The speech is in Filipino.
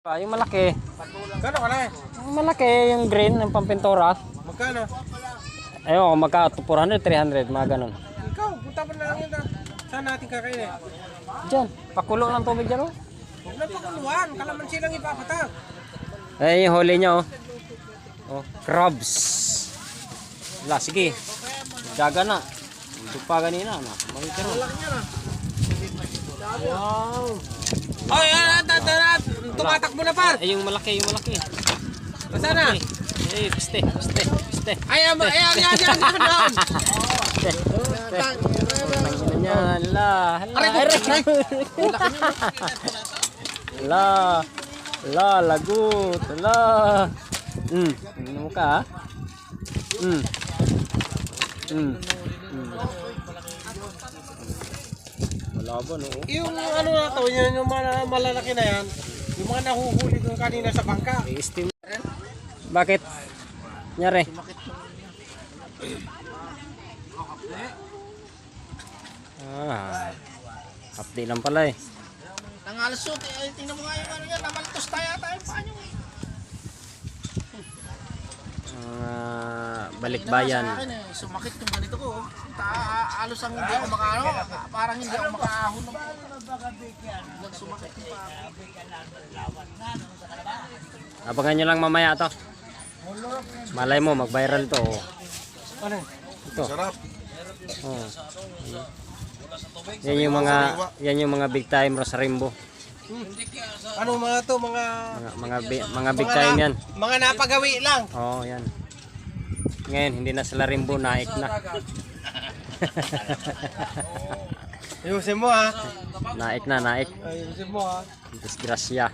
Pa, yung malaki. Kano ka na eh? Yung malaki, yung green, yung pampintura. Magkano? Ayun, magka 400, 300, mga ganun. Ikaw, punta pa na lang yun ah. Saan natin kakainin? Diyan, pakulo ng tubig dyan, oh. Huwag na pakuluan. Kalamansi lang ipapatak. Eh, yung huli niya, oh. Oh, crabs. Wala, sige. Daga na. Ito pa ganina, na. Makikiro. Wow. Oh, yan. At, at, at, tumatakbo na par. Eh, yung malaki, yung malaki. Saan na? Eh, piste, piste, piste. Ayan, ayan, ayan, ayan, ayan. Piste. Tangina niya, hala, hala. Aray. Hala, hala, lagot, hala. Hmm, ano ka, ha? Hmm. Hmm. Hmm. Wala ba, no? Yung ano na to, yun, yung malalaki na yan, yung mga nahuhuli doon kanina sa bangka. Bakit? Nyari. Ah. Update lang pala eh. Nangalasot, eh, tingnan mo nga yung ano yan, namaltos tayo tayo paano eh. Ah, balik Tingnan nga bayan. Sa akin eh, sumakit yung ganito ko. Oh. Ta alos ang hindi ako makaano, parang hindi ako makaahon ng Biglang sumakit yung pa. Abangan nyo lang mamaya to. Malay mo, mag-viral to. oh. Ano? Ito. Sarap. Oh. Yan yung mga yan yung mga big timers sa Rainbow. Ano mga to, mga... Mga mga bi- mga big time yan. Mga napagawi lang. Oh, yan. Ngayon hindi na sila Rainbow naik na. Ayusin mo ha. Naik na, naik. Ayusin mo ha. Disgrasya.